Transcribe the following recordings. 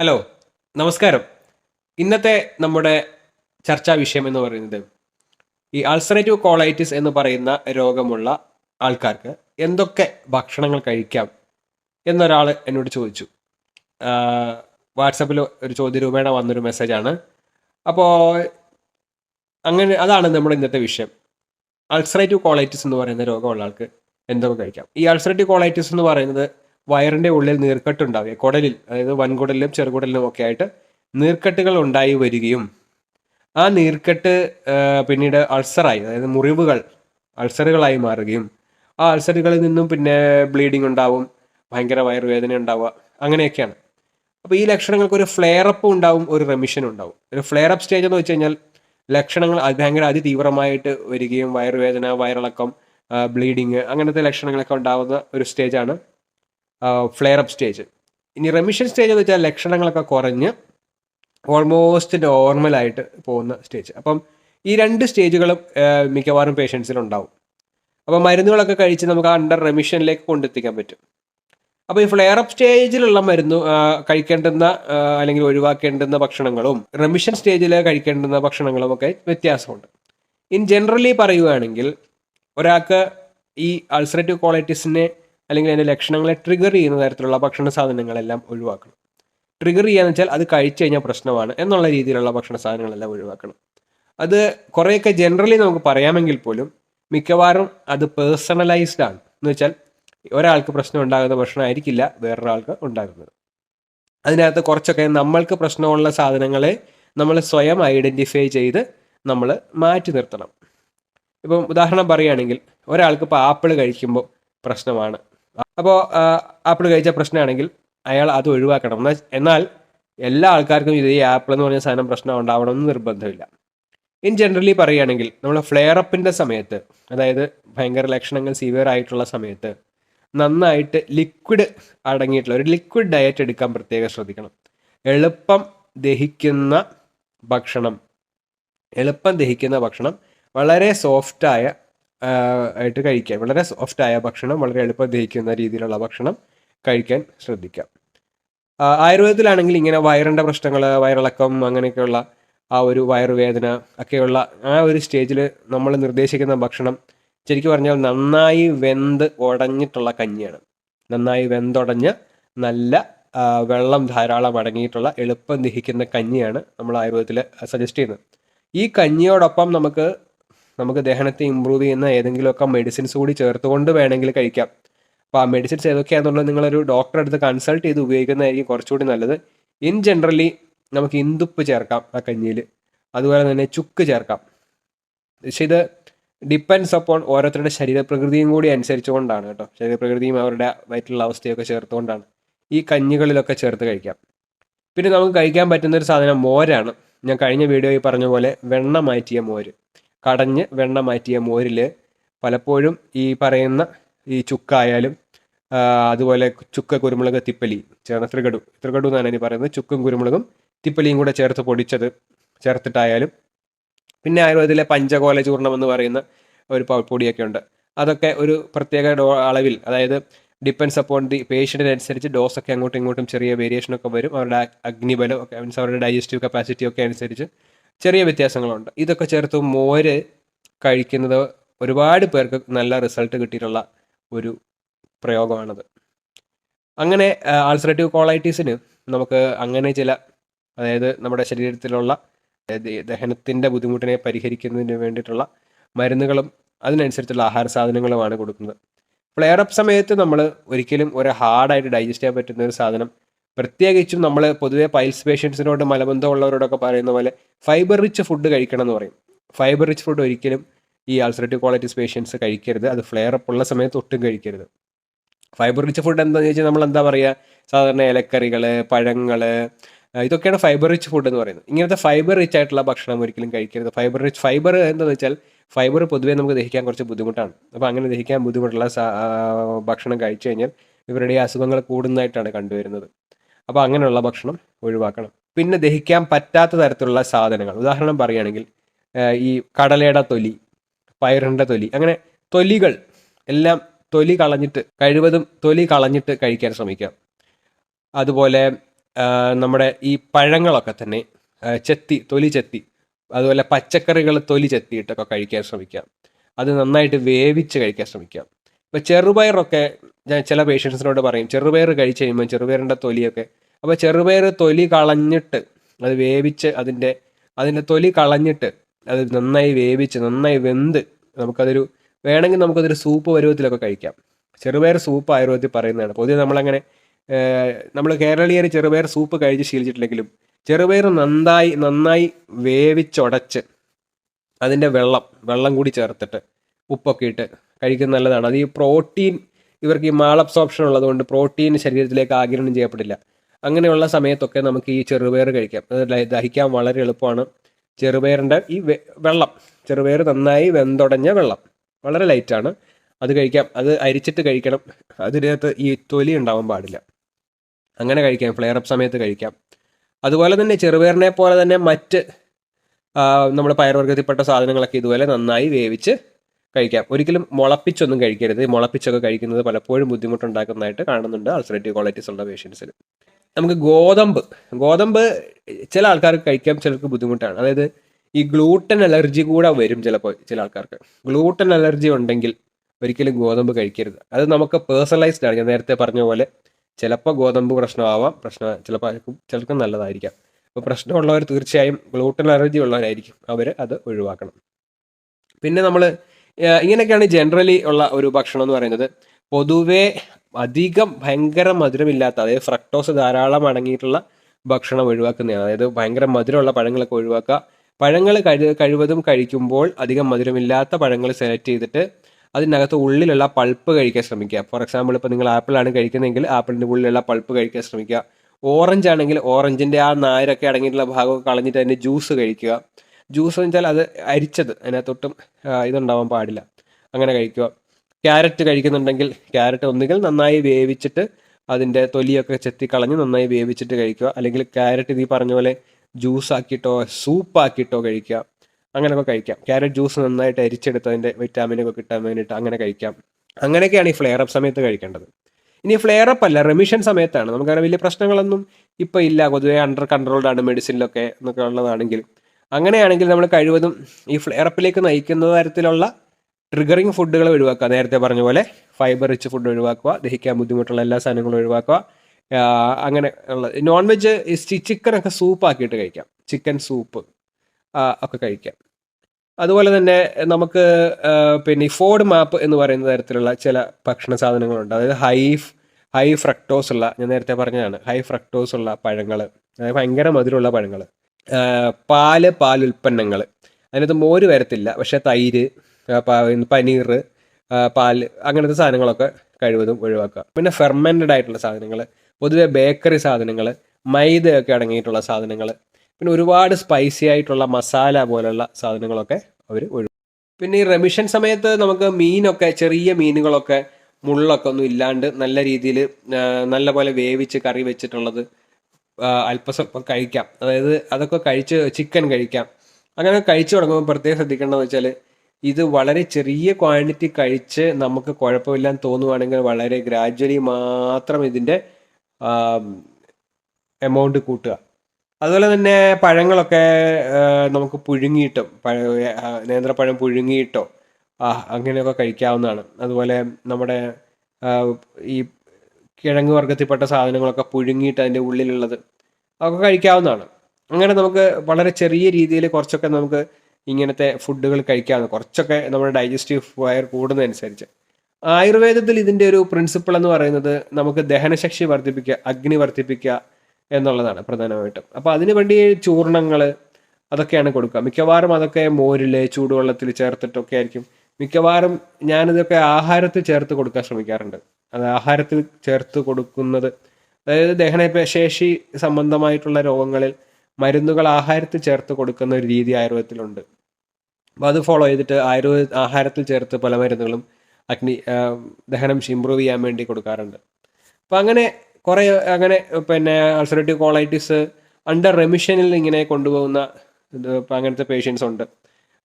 Hello നമസ്കാരം. ഇന്നത്തെ നമ്മുടെ ചർച്ചാ വിഷയം എന്ന് പറയുന്നത് ഈ അൾസറേറ്റീവ് കോളൈറ്റിസ് എന്ന് പറയുന്ന രോഗമുള്ള ആൾക്കാർക്ക് എന്തൊക്കെ ഭക്ഷണങ്ങൾ കഴിക്കാം എന്നൊരാൾ എന്നോട് ചോദിച്ചു. വാട്സപ്പിൽ ഒരു ചോദ്യരൂപേണ വന്നൊരു മെസ്സേജാണ്. അപ്പോൾ അങ്ങനെ അതാണ് നമ്മുടെ ഇന്നത്തെ വിഷയം. അൾസറേറ്റീവ് കോളൈറ്റിസ് എന്ന് പറയുന്ന രോഗമുള്ള ആൾക്ക് എന്തൊക്കെ കഴിക്കാം? ഈ അൾസറേറ്റീവ് കോളൈറ്റിസ് എന്ന് പറയുന്നത് വയറിന്റെ ഉള്ളിൽ നീർക്കെട്ടുണ്ടാവുക കുടലിൽ അതായത് വൻകുടലിലും ചെറുകുടലിലും ഒക്കെ ആയിട്ട് നീർക്കെട്ടുകൾ ഉണ്ടായി വരികയും ആ നീർക്കെട്ട് പിന്നീട് അൾസറായി അതായത് മുറിവുകൾ അൾസറുകളായി മാറുകയും ആ അൾസറുകളിൽ നിന്നും പിന്നെ ബ്ലീഡിംഗ് ഉണ്ടാവും ഭയങ്കര വയറുവേദന ഉണ്ടാവുക അങ്ങനെയൊക്കെയാണ്. അപ്പോൾ ഈ ലക്ഷണങ്ങൾക്ക് ഒരു ഫ്ലെയർ അപ്പ് ഉണ്ടാവും ഒരു റെമിഷൻ ഉണ്ടാവും. ഒരു ഫ്ലെയർ അപ്പ് സ്റ്റേജ് എന്ന് വെച്ച് കഴിഞ്ഞാൽ ലക്ഷണങ്ങൾ ഭയങ്കര അതിതീവ്രമായിട്ട് വരികയും വയറുവേദന വയറിളക്കം ബ്ലീഡിങ് അങ്ങനത്തെ ലക്ഷണങ്ങളൊക്കെ ഉണ്ടാവുന്ന ഒരു സ്റ്റേജാണ് ഫ്ലെയർ അപ്പ് സ്റ്റേജ് ഇനി റെമിഷൻ സ്റ്റേജ് എന്ന് വെച്ചാൽ ലക്ഷണങ്ങളൊക്കെ കുറഞ്ഞ് ഓൾമോസ്റ്റ് നോർമലായിട്ട് പോകുന്ന സ്റ്റേജ് അപ്പം ഈ രണ്ട് സ്റ്റേജുകളും മിക്കവാറും പേഷ്യൻസിലുണ്ടാവും അപ്പോൾ മരുന്നുകളൊക്കെ കഴിച്ച് നമുക്ക് അണ്ടർ റെമിഷനിലേക്ക് കൊണ്ടെത്തിക്കാൻ പറ്റും. അപ്പോൾ ഈ ഫ്ലെയർ അപ്പ് സ്റ്റേജിലുള്ള മരുന്ന് കഴിക്കേണ്ടുന്ന അല്ലെങ്കിൽ ഒഴിവാക്കേണ്ടുന്ന ഭക്ഷണങ്ങളും റെമിഷൻ സ്റ്റേജിൽ കഴിക്കേണ്ടുന്ന ഭക്ഷണങ്ങളും ഒക്കെ വ്യത്യാസമുണ്ട്. ഇൻ ജനറലി പറയുകയാണെങ്കിൽ ഒരാൾക്ക് ഈ അൾസറേറ്റീവ് ക്വാളിറ്റീസിനെ അല്ലെങ്കിൽ അതിന്റെ ലക്ഷണങ്ങളെ ട്രിഗർ ചെയ്യുന്ന തരത്തിലുള്ള ഭക്ഷണ സാധനങ്ങളെല്ലാം ഒഴിവാക്കണം. ട്രിഗർ ചെയ്യാന്ന് വെച്ചാൽ അത് കഴിച്ചു കഴിഞ്ഞാൽ പ്രശ്നമാണ് എന്നുള്ള രീതിയിലുള്ള ഭക്ഷണ സാധനങ്ങളെല്ലാം ഒഴിവാക്കണം. അത് കുറേയൊക്കെ ജനറലി നമുക്ക് പറയാമെങ്കിൽ പോലും മിക്കവാറും അത് പേഴ്സണലൈസ്ഡ് ആണ്. എന്ന് വെച്ചാൽ ഒരാൾക്ക് പ്രശ്നം ഉണ്ടാകുന്ന ഭക്ഷണമായിരിക്കില്ല വേറൊരാൾക്ക് ഉണ്ടാകുന്നത്. അതിനകത്ത് കുറച്ചൊക്കെ നമ്മൾക്ക് പ്രശ്നമുള്ള സാധനങ്ങളെ നമ്മൾ സ്വയം ഐഡന്റിഫൈ ചെയ്ത് നമ്മൾ മാറ്റി നിർത്തണം. ഇപ്പം ഉദാഹരണം പറയുകയാണെങ്കിൽ ഒരാൾക്ക് ഇപ്പോൾ ആപ്പിൾ കഴിക്കുമ്പോൾ പ്രശ്നമാണ്. അപ്പോൾ ആപ്പിൾ കഴിച്ച പ്രശ്നമാണെങ്കിൽ അയാൾ അത് ഒഴിവാക്കണം. എന്നാൽ എല്ലാ ആൾക്കാർക്കും ഇത് ഈ ആപ്പിൾ എന്ന് പറഞ്ഞ സാധനം പ്രശ്നം ഉണ്ടാവണമെന്ന് നിർബന്ധമില്ല. ഇൻ ജനറലി പറയുകയാണെങ്കിൽ നമ്മൾ ഫ്ലെയർ അപ്പിന്റെ സമയത്ത് അതായത് ഭയങ്കര ലക്ഷണങ്ങൾ സിവിയർ ആയിട്ടുള്ള സമയത്ത് നന്നായിട്ട് ലിക്വിഡ് അടങ്ങിയിട്ടുള്ള ഒരു ലിക്വിഡ് ഡയറ്റ് എടുക്കാൻ പ്രത്യേകം ശ്രദ്ധിക്കണം. എളുപ്പം ദഹിക്കുന്ന ഭക്ഷണം എളുപ്പം ദഹിക്കുന്ന ഭക്ഷണം വളരെ സോഫ്റ്റായ ആയിട്ട് കഴിക്കാൻ വളരെ സോഫ്റ്റായ ഭക്ഷണം വളരെ എളുപ്പം ദഹിക്കുന്ന രീതിയിലുള്ള ഭക്ഷണം കഴിക്കാൻ ശ്രദ്ധിക്കാം. ആയുർവേദത്തിലാണെങ്കിൽ ഇങ്ങനെ വയറിന്റെ പ്രശ്നങ്ങൾ വയറിളക്കം അങ്ങനെയൊക്കെയുള്ള ആ ഒരു വയറുവേദന ഒക്കെയുള്ള ആ ഒരു സ്റ്റേജിൽ നമ്മൾ നിർദ്ദേശിക്കുന്ന ഭക്ഷണം ശരിക്കും പറഞ്ഞാൽ നന്നായി വെന്ത് ഉടഞ്ഞിട്ടുള്ള കഞ്ഞിയാണ്. നന്നായി വെന്തുടഞ്ഞ് നല്ല വെള്ളം ധാരാളം അടങ്ങിയിട്ടുള്ള എളുപ്പം ദഹിക്കുന്ന കഞ്ഞിയാണ് നമ്മൾ ആയുർവേദത്തിൽ സജസ്റ്റ് ചെയ്യുന്നത്. ഈ കഞ്ഞിയോടൊപ്പം നമുക്ക് നമുക്ക് ദഹനത്തെ ഇമ്പ്രൂവ് ചെയ്യുന്ന ഏതെങ്കിലുമൊക്കെ മെഡിസിൻസ് കൂടി ചേർത്തുകൊണ്ട് വേണമെങ്കിൽ കഴിക്കാം. അപ്പോൾ ആ മെഡിസിൻസ് ഏതൊക്കെയാണെന്നുള്ളത് നിങ്ങളൊരു ഡോക്ടറെ അടുത്ത് കൺസൾട്ട് ചെയ്ത് ഉപയോഗിക്കുന്നതായിരിക്കും കുറച്ചുകൂടി നല്ലത്. ഇൻ ജനറലി നമുക്ക് ഇന്ദുപ്പ് ചേർക്കാം ആ കഞ്ഞിയിൽ. അതുപോലെ തന്നെ ചുക്ക് ചേർക്കാം. പക്ഷേ ഇത് ഡിപ്പെൻസ് അപ്പോൺ ഓരോരുത്തരുടെ ശരീരപ്രകൃതിയും കൂടി അനുസരിച്ചുകൊണ്ടാണ് കേട്ടോ. ശരീരപ്രകൃതിയും അവരുടെ വയറ്റിലുള്ള അവസ്ഥയൊക്കെ ചേർത്തുകൊണ്ടാണ് ഈ കഞ്ഞികളിലൊക്കെ ചേർത്ത് കഴിക്കാം. പിന്നെ നമുക്ക് കഴിക്കാൻ പറ്റുന്ന ഒരു സാധനം മോരാണ്. ഞാൻ കഴിഞ്ഞ വീഡിയോയിൽ പറഞ്ഞ പോലെ വെണ്ണ മാറ്റിയ മോര്. കടഞ്ഞ് വെണ്ണ മാറ്റിയ മോരിൽ പലപ്പോഴും ഈ പറയുന്ന ഈ ചുക്കായാലും അതുപോലെ ചുക്ക കുരുമുളക് തിപ്പലി ചേർന്ന ത്രികടു ത്രികടു എന്നാണ് ഇനി പറയുന്നത്. ചുക്കും കുരുമുളകും തിപ്പലിയും കൂടെ ചേർത്ത് പൊടിച്ചത് ചേർത്തിട്ടായാലും. പിന്നെ ആയുർവേദത്തിലെ പഞ്ചകോല ചൂർണം എന്ന് പറയുന്ന ഒരു പൊടിയൊക്കെ ഉണ്ട്. അതൊക്കെ ഒരു പ്രത്യേക ഡോ അളവിൽ അതായത് ഡിപ്പെൻസ് അപ്പോൺ ദി പേഷ്യന്റിനനുസരിച്ച് ഡോസൊക്കെ അങ്ങോട്ടും ഇങ്ങോട്ടും ചെറിയ വേരിയേഷനൊക്കെ വരും. അവരുടെ അഗ്നിബലം ഒക്കെ മീൻസ് അവരുടെ ഡൈജസ്റ്റീവ് കപ്പാസിറ്റി ഒക്കെ അനുസരിച്ച് ചെറിയ വ്യത്യാസങ്ങളുണ്ട്. ഇതൊക്കെ ചേർത്ത് മോര് കഴിക്കുന്നത് ഒരുപാട് പേർക്ക് നല്ല റിസൾട്ട് കിട്ടിയിട്ടുള്ള ഒരു പ്രയോഗമാണത്. അങ്ങനെ ആൾസറേറ്റീവ് കോളൈറ്റീസിന് നമുക്ക് അങ്ങനെ ചില അതായത് നമ്മുടെ ശരീരത്തിലുള്ള ദഹനത്തിന്റെ ബുദ്ധിമുട്ടിനെ പരിഹരിക്കുന്നതിന് വേണ്ടിയിട്ടുള്ള മരുന്നുകളും അതിനനുസരിച്ചുള്ള ആഹാര സാധനങ്ങളുമാണ് കൊടുക്കുന്നത്. ഫ്ലെയർ അപ്പ് സമയത്ത് നമ്മൾ ഒരിക്കലും ഒരു ഹാർഡായിട്ട് ഡൈജസ്റ്റ് ചെയ്യാൻ പറ്റുന്ന ഒരു സാധനം പ്രത്യേകിച്ചും നമ്മൾ പൊതുവെ പൈൽസ് പേഷ്യൻസിനോട് മലബന്ധമുള്ളവരോടൊക്കെ പറയുന്ന പോലെ ഫൈബർ റിച്ച് ഫുഡ് കഴിക്കണം എന്ന് പറയും. ഫൈബർ റിച്ച് ഫുഡ് ഒരിക്കലും ഈ ആൾസറേറ്റീവ് ക്വാളിറ്റീസ് പേഷ്യൻസ് കഴിക്കരുത്. അത് ഫ്ലെയർ അപ്പ് ഉള്ള സമയത്ത് ഒട്ടും കഴിക്കരുത്. ഫൈബർ റിച്ച് ഫുഡ് എന്താണെന്ന് ചോദിച്ചാൽ നമ്മൾ എന്താ പറയുക സാധാരണ ഇലക്കറികൾ പഴങ്ങൾ ഇതൊക്കെയാണ് ഫൈബർ റിച്ച് ഫുഡ് എന്ന് പറയുന്നത്. ഇങ്ങനത്തെ ഫൈബർ റിച്ച് ആയിട്ടുള്ള ഭക്ഷണം ഒരിക്കലും കഴിക്കരുത്. ഫൈബർ റിച്ച് ഫൈബർ എന്താണെന്ന് വെച്ചാൽ ഫൈബർ പൊതുവേ നമുക്ക് ദഹിക്കാൻ കുറച്ച് ബുദ്ധിമുട്ടാണ്. അപ്പോൾ അങ്ങനെ ദഹിക്കാൻ ബുദ്ധിമുട്ടുള്ള ഭക്ഷണം കഴിച്ചു കഴിഞ്ഞാൽ ഇവരുടെ അസുഖങ്ങൾ കൂടുന്നതായിട്ടാണ് കണ്ടുവരുന്നത്. അപ്പോൾ അങ്ങനെയുള്ള ഭക്ഷണം ഒഴിവാക്കണം. പിന്നെ ദഹിക്കാൻ പറ്റാത്ത തരത്തിലുള്ള സാധനങ്ങൾ. ഉദാഹരണം പറയുകയാണെങ്കിൽ ഈ കടലയുടെ തൊലി പയറിന്റെ തൊലി അങ്ങനെ തൊലികൾ എല്ലാം തൊലി കളഞ്ഞിട്ട് കഴിവതും തൊലി കളഞ്ഞിട്ട് കഴിക്കാൻ ശ്രമിക്കാം. അതുപോലെ നമ്മുടെ ഈ പഴങ്ങളൊക്കെ തന്നെ ചെത്തി തൊലി ചെത്തി അതുപോലെ പച്ചക്കറികൾ തൊലി ചെത്തിയിട്ടൊക്കെ കഴിക്കാൻ ശ്രമിക്കാം. അത് നന്നായിട്ട് വേവിച്ച് കഴിക്കാൻ ശ്രമിക്കാം. ഇപ്പോൾ ചെറുപയറൊക്കെ ഞാൻ ചില പേഷ്യൻസിനോട് പറയും. ചെറുപയർ കഴിച്ച് കഴിയുമ്പോൾ ചെറുപയറിന്റെ തൊലിയൊക്കെ. അപ്പോൾ ചെറുപയർ തൊലി കളഞ്ഞിട്ട് അത് വേവിച്ച് അതിന്റെ അതിന്റെ തൊലി കളഞ്ഞിട്ട് അത് നന്നായി വേവിച്ച് നന്നായി വെന്ത് നമുക്കതൊരു വേണമെങ്കിൽ നമുക്കതൊരു സൂപ്പ് പരുവത്തിലൊക്കെ കഴിക്കാം. ചെറുപയർ സൂപ്പ് ആയുർവേദത്തിൽ പറയുന്നതാണ്. പൊതുവെ നമ്മളങ്ങനെ നമ്മൾ കേരളീയർ ചെറുപയർ സൂപ്പ് കഴിച്ച് ശീലിച്ചിട്ടില്ലെങ്കിലും ചെറുപയർ നന്നായി നന്നായി വേവിച്ചുടച്ച് അതിന്റെ വെള്ളം വെള്ളം കൂടി ചേർത്തിട്ട് ഉപ്പൊക്കെ ഇട്ട് കഴിക്കുന്നത് നല്ലതാണ്. അത് ഈ പ്രോട്ടീൻ ഇവർക്ക് ഈ മാളബ്സോപ്ഷൻ ഉള്ളതുകൊണ്ട് പ്രോട്ടീൻ ശരീരത്തിലേക്ക് ആഗിരണം ചെയ്യപ്പെടില്ല. അങ്ങനെയുള്ള സമയത്തൊക്കെ നമുക്ക് ഈ ചെറുപയർ കഴിക്കാം. ദഹിക്കാൻ വളരെ എളുപ്പമാണ്. ചെറുപയറിന്റെ ഈ വെള്ളം ചെറുപയർ നന്നായി വെന്തുടഞ്ഞ വെള്ളം വളരെ ലൈറ്റാണ്. അത് കഴിക്കാം. അത് അരിച്ചിട്ട് കഴിക്കണം. അതിനകത്ത് ഈ തൊലി ഉണ്ടാവാൻ പാടില്ല. അങ്ങനെ കഴിക്കാം. ഫ്ലെയർ അപ്പ് സമയത്ത് കഴിക്കാം. അതുപോലെ തന്നെ ചെറുപയറിനെ പോലെ തന്നെ മറ്റ് നമ്മുടെ പയർവർഗത്തിൽപ്പെട്ട സാധനങ്ങളൊക്കെ ഇതുപോലെ നന്നായി വേവിച്ച് കഴിക്കാം. ഒരിക്കലും മുളപ്പിച്ചൊന്നും കഴിക്കരുത്. മുളപ്പിച്ചൊക്കെ കഴിക്കുന്നത് പലപ്പോഴും ബുദ്ധിമുട്ടുണ്ടാക്കുന്നതായിട്ട് കാണുന്നുണ്ട് അൾസറേറ്റീവ് ക്വാളിറ്റീസ് ഉള്ള പേഷ്യൻസിൽ നമുക്ക് ഗോതമ്പ് ഗോതമ്പ് ചില ആൾക്കാർക്ക് കഴിക്കാൻ ചിലർക്ക് ബുദ്ധിമുട്ടാണ്. അതായത് ഈ ഗ്ലൂട്ടൻ അലർജി കൂടെ വരും ചിലപ്പോൾ ചില ആൾക്കാർക്ക്. ഗ്ലൂട്ടൻ അലർജി ഉണ്ടെങ്കിൽ ഒരിക്കലും ഗോതമ്പ് കഴിക്കരുത്. അത് നമുക്ക് പേഴ്സണലൈസ്ഡ് ആണ് ഞാൻ നേരത്തെ പറഞ്ഞ പോലെ ചിലപ്പോൾ ഗോതമ്പ് പ്രശ്നമാവാം. പ്രശ്നം ചിലപ്പോൾ ചിലർക്കും നല്ലതായിരിക്കാം. അപ്പോൾ പ്രശ്നമുള്ളവർ തീർച്ചയായും ഗ്ലൂട്ടൻ അലർജി ഉള്ളവരായിരിക്കും. അവർ അത് ഒഴിവാക്കണം. പിന്നെ നമ്മൾ ഇങ്ങനെയൊക്കെയാണ് ജനറലി ഉള്ള ഒരു ഭക്ഷണം എന്ന് പറയുന്നത്. പൊതുവേ അധികം ഭയങ്കര മധുരമില്ലാത്ത അതായത് ഫ്രക്ടോസ് ധാരാളം അടങ്ങിയിട്ടുള്ള ഭക്ഷണം ഒഴിവാക്കുന്നതാണ്. അതായത് ഭയങ്കര മധുരമുള്ള പഴങ്ങളൊക്കെ ഒഴിവാക്കുക. പഴങ്ങൾ കഴി കഴിവതും കഴിക്കുമ്പോൾ അധികം മധുരമില്ലാത്ത പഴങ്ങൾ സെലക്ട് ചെയ്തിട്ട് അതിനകത്ത് ഉള്ളിലുള്ള പൾപ്പ് കഴിക്കാൻ ശ്രമിക്കുക. ഫോർ എക്സാമ്പിൾ ഇപ്പോൾ നിങ്ങൾ ആപ്പിളാണ് കഴിക്കുന്നതെങ്കിൽ ആപ്പിളിന്റെ ഉള്ളിലുള്ള പൾപ്പ് കഴിക്കാൻ ശ്രമിക്കുക. ഓറഞ്ച് ആണെങ്കിൽ ഓറഞ്ചിന്റെ ആ നാരൊക്കെ അടങ്ങിയിട്ടുള്ള ഭാഗമൊക്കെ കളഞ്ഞിട്ട് അതിന്റെ ജ്യൂസ് കഴിക്കുക. ജ്യൂസ് എന്ന് വെച്ചാൽ അത് അരിച്ചത്. അതിനകത്തൊട്ടും ഇതുണ്ടാവാൻ പാടില്ല. അങ്ങനെ കഴിക്കുക. ക്യാരറ്റ് കഴിക്കുന്നുണ്ടെങ്കിൽ ക്യാരറ്റ് ഒന്നുകിൽ നന്നായി വേവിച്ചിട്ട് അതിന്റെ തൊലിയൊക്കെ ചെത്തി കളഞ്ഞ് നന്നായി വേവിച്ചിട്ട് കഴിക്കുക. അല്ലെങ്കിൽ ക്യാരറ്റ് ഇത് ഈ പറഞ്ഞ പോലെ ജ്യൂസ് ആക്കിയിട്ടോ സൂപ്പ് ആക്കിയിട്ടോ കഴിക്കുക. അങ്ങനെയൊക്കെ കഴിക്കാം. ക്യാരറ്റ് ജ്യൂസ് നന്നായിട്ട് അരിച്ചെടുത്ത് അതിന്റെ വിറ്റാമിനൊക്കെ കിട്ടാൻ വേണ്ടിയിട്ട് അങ്ങനെ കഴിക്കാം. അങ്ങനെയൊക്കെയാണ് ഈ ഫ്ലെയർ അപ്പ് സമയത്ത് കഴിക്കേണ്ടത്. ഇനി ഫ്ലെയർ അപ്പ് അല്ല റെമിഷൻ സമയത്താണ്. നമുക്കങ്ങനെ വലിയ പ്രശ്നങ്ങളൊന്നും ഇപ്പോൾ ഇല്ല. പൊതുവെ അണ്ടർ കൺട്രോൾഡ് ആണ് മെഡിസിനിലൊക്കെ എന്നൊക്കെ ഉള്ളതാണെങ്കിൽ അങ്ങനെയാണെങ്കിൽ നമ്മൾ കഴിവതും ഈ ഫ്ലെയറപ്പിലേക്ക് നയിക്കുന്ന തരത്തിലുള്ള ട്രിഗറിങ് ഫുഡുകൾ ഒഴിവാക്കുക. നേരത്തെ പറഞ്ഞ പോലെ ഫൈബർ റിച്ച് ഫുഡ് ഒഴിവാക്കുക ദഹിക്കാൻ ബുദ്ധിമുട്ടുള്ള എല്ലാ സാധനങ്ങളും ഒഴിവാക്കുക. അങ്ങനെ ഉള്ള നോൺ വെജ് ചിക്കനൊക്കെ സൂപ്പ് ആക്കിയിട്ട് കഴിക്കാം. ചിക്കൻ സൂപ്പ് ഒക്കെ കഴിക്കാം. അതുപോലെ തന്നെ നമുക്ക് പിന്നെ ഈ ഫോഡ് മാപ്പ് എന്ന് പറയുന്ന തരത്തിലുള്ള ചില ഭക്ഷണ സാധനങ്ങളുണ്ട്. അതായത് ഹൈ ഹൈ ഫ്രക്ടോസ് ഉള്ള ഞാൻ നേരത്തെ പറഞ്ഞതാണ് ഹൈ ഫ്രക്ടോസ് ഉള്ള പഴങ്ങൾ അതായത് ഭയങ്കര മധുരമുള്ള പഴങ്ങൾ പാൽ പാലുൽപ്പന്നങ്ങൾ അതിനകത്ത് മോര് വരത്തില്ല പക്ഷേ തൈര് പനീർ പാൽ അങ്ങനത്തെ സാധനങ്ങളൊക്കെ കഴിവതും ഒഴിവാക്കുക. പിന്നെ ഫെർമെന്റഡ് ആയിട്ടുള്ള സാധനങ്ങൾ പൊതുവെ ബേക്കറി സാധനങ്ങൾ ഒക്കെ അടങ്ങിയിട്ടുള്ള സാധനങ്ങൾ പിന്നെ ഒരുപാട് സ്പൈസി ആയിട്ടുള്ള മസാല പോലുള്ള സാധനങ്ങളൊക്കെ അവർ ഒഴിവാക്കും. പിന്നെ ഈ റെമിഷൻ സമയത്ത് നമുക്ക് മീനൊക്കെ ചെറിയ മീനുകളൊക്കെ മുള്ളൊക്കെ ഒന്നും ഇല്ലാണ്ട് നല്ല രീതിയിൽ നല്ല പോലെ വേവിച്ച് കറി വെച്ചിട്ടുള്ളത് അല്പസ്വല്പം കഴിക്കാം. അതായത് അതൊക്കെ കഴിച്ച് ചിക്കൻ കഴിക്കാം. അങ്ങനെ കഴിച്ചു തുടങ്ങുമ്പോൾ പ്രത്യേകം ശ്രദ്ധിക്കേണ്ടതെന്ന് വെച്ചാൽ ഇത് വളരെ ചെറിയ ക്വാണ്ടിറ്റി കഴിച്ച് നമുക്ക് കുഴപ്പമില്ലാന്ന് തോന്നുവാണെങ്കിൽ വളരെ ഗ്രാജ്വലി മാത്രം ഇതിന്റെ എമൗണ്ട് കൂട്ടുക. അതുപോലെ തന്നെ പഴങ്ങളൊക്കെ നമുക്ക് പുഴുങ്ങിയിട്ടോ പഴ നേന്ത്രപ്പഴം പുഴുങ്ങിയിട്ടോ ആ അങ്ങനെയൊക്കെ കഴിക്കാവുന്നതാണ്. അതുപോലെ നമ്മുടെ ഈ കിഴങ്ങ് വർഗത്തിൽപ്പെട്ട സാധനങ്ങളൊക്കെ പുഴുങ്ങിയിട്ട് അതിന്റെ ഉള്ളിലുള്ളത്. അതൊക്കെ കഴിക്കാവുന്നതാണ്. അങ്ങനെ നമുക്ക് വളരെ ചെറിയ രീതിയിൽ കുറച്ചൊക്കെ നമുക്ക് ഇങ്ങനത്തെ ഫുഡുകൾ കഴിക്കാവുന്ന കുറച്ചൊക്കെ നമ്മുടെ ഡൈജസ്റ്റീവ് ഫയർ കൂടുന്നതനുസരിച്ച്. ആയുർവേദത്തിൽ ഇതിന്റെ ഒരു പ്രിൻസിപ്പിൾ എന്ന് പറയുന്നത് നമുക്ക് ദഹനശക്തി വർദ്ധിപ്പിക്കുക അഗ്നി വർദ്ധിപ്പിക്കുക എന്നുള്ളതാണ് പ്രധാനമായിട്ടും. അപ്പോൾ അതിനു വേണ്ടി ചൂർണങ്ങൾ അതൊക്കെയാണ് കൊടുക്കുക. മിക്കവാറും അതൊക്കെ മോരിൽ ചൂടുവെള്ളത്തിൽ ചേർത്തിട്ടൊക്കെ ആയിരിക്കും. മിക്കവാറും ഞാനിതൊക്കെ ആഹാരത്തിൽ ചേർത്ത് കൊടുക്കാൻ ശ്രമിക്കാറുണ്ട്. അത് ആഹാരത്തിൽ ചേർത്ത് കൊടുക്കുന്നത് അതായത് ദഹന ശേഷി സംബന്ധമായിട്ടുള്ള രോഗങ്ങളിൽ മരുന്നുകൾ ആഹാരത്തിൽ ചേർത്ത് കൊടുക്കുന്ന ഒരു രീതി ആയുർവേദത്തിലുണ്ട്. അപ്പോൾ അത് ഫോളോ ചെയ്തിട്ട് ആയുർവേദ ആഹാരത്തിൽ ചേർത്ത് പല മരുന്നുകളും അഗ്നി ദഹനം ഇമ്പ്രൂവ് ചെയ്യാൻ വേണ്ടി കൊടുക്കാറുണ്ട്. അപ്പം അങ്ങനെ കുറേ അങ്ങനെ പിന്നെ അൾസറേറ്റീവ് കോളൈറ്റിസ് അണ്ടർ റെമിഷനിൽ ഇങ്ങനെ കൊണ്ടുപോകുന്ന അങ്ങനത്തെ പേഷ്യൻസ് ഉണ്ട്.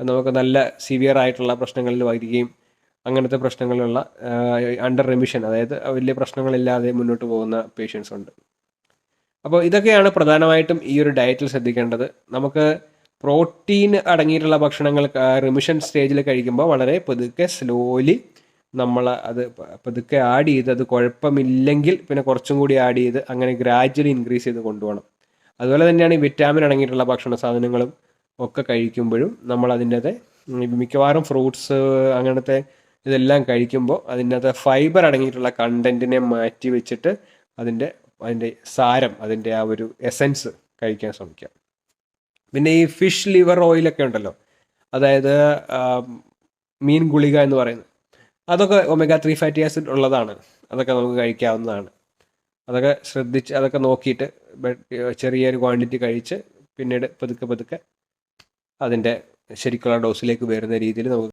നമുക്ക് നല്ല സിവിയർ ആയിട്ടുള്ള പ്രശ്നങ്ങളിൽ വരികയും അങ്ങനത്തെ പ്രശ്നങ്ങളുള്ള അണ്ടർ റെമിഷൻ അതായത് വലിയ പ്രശ്നങ്ങളില്ലാതെ മുന്നോട്ട് പോകുന്ന പേഷ്യൻസ് ഉണ്ട്. അപ്പോൾ ഇതൊക്കെയാണ് പ്രധാനമായിട്ടും ഈ ഒരു ഡയറ്റിൽ ശ്രദ്ധിക്കേണ്ടത്. നമുക്ക് പ്രോട്ടീൻ അടങ്ങിയിട്ടുള്ള ഭക്ഷണങ്ങൾ റിമിഷൻ സ്റ്റേജിൽ കഴിക്കുമ്പോൾ വളരെ പതുക്കെ സ്ലോലി നമ്മൾ അത് പതുക്കെ ആഡ് ചെയ്ത് അത് കുഴപ്പമില്ലെങ്കിൽ പിന്നെ കുറച്ചും കൂടി ആഡ് ചെയ്ത് അങ്ങനെ ഗ്രാജ്വലി ഇൻക്രീസ് ചെയ്ത് കൊണ്ടുപോകണം. അതുപോലെ തന്നെയാണ് ഈ വിറ്റാമിൻ അടങ്ങിയിട്ടുള്ള ഭക്ഷണ സാധനങ്ങളും ഒക്കെ കഴിക്കുമ്പോഴും നമ്മൾ അതിന്റെ മിക്കവാറും ഫ്രൂട്ട്സ് അങ്ങനത്തെ ഇതെല്ലാം കഴിക്കുമ്പോൾ അതിനകത്ത് ഫൈബർ അടങ്ങിയിട്ടുള്ള കണ്ടന്റിനെ മാറ്റി വെച്ചിട്ട് അതിന്റെ അതിന്റെ സാരം അതിന്റെ ആ ഒരു എസൻസ് കഴിക്കാൻ ശ്രമിക്കുക പിന്നെ ഈ ഫിഷ് ലിവർ ഓയിലൊക്കെ ഉണ്ടല്ലോ. അതായത് മീൻ ഗുളിക എന്ന് പറയുന്നത്. അതൊക്കെ ഒമേഗ ത്രീ ഫാറ്റി ആസിഡ് ഉള്ളതാണ്. അതൊക്കെ നമുക്ക് കഴിക്കാവുന്നതാണ്. അതൊക്കെ ശ്രദ്ധിച്ച് അതൊക്കെ നോക്കിയിട്ട് ചെറിയൊരു ക്വാണ്ടിറ്റി കഴിച്ച് പിന്നീട് പതുക്കെ പതുക്കെ അതിന്റെ ശരിക്കുള്ള ഡോസിലേക്ക് വരുന്ന രീതിയിൽ നമുക്ക്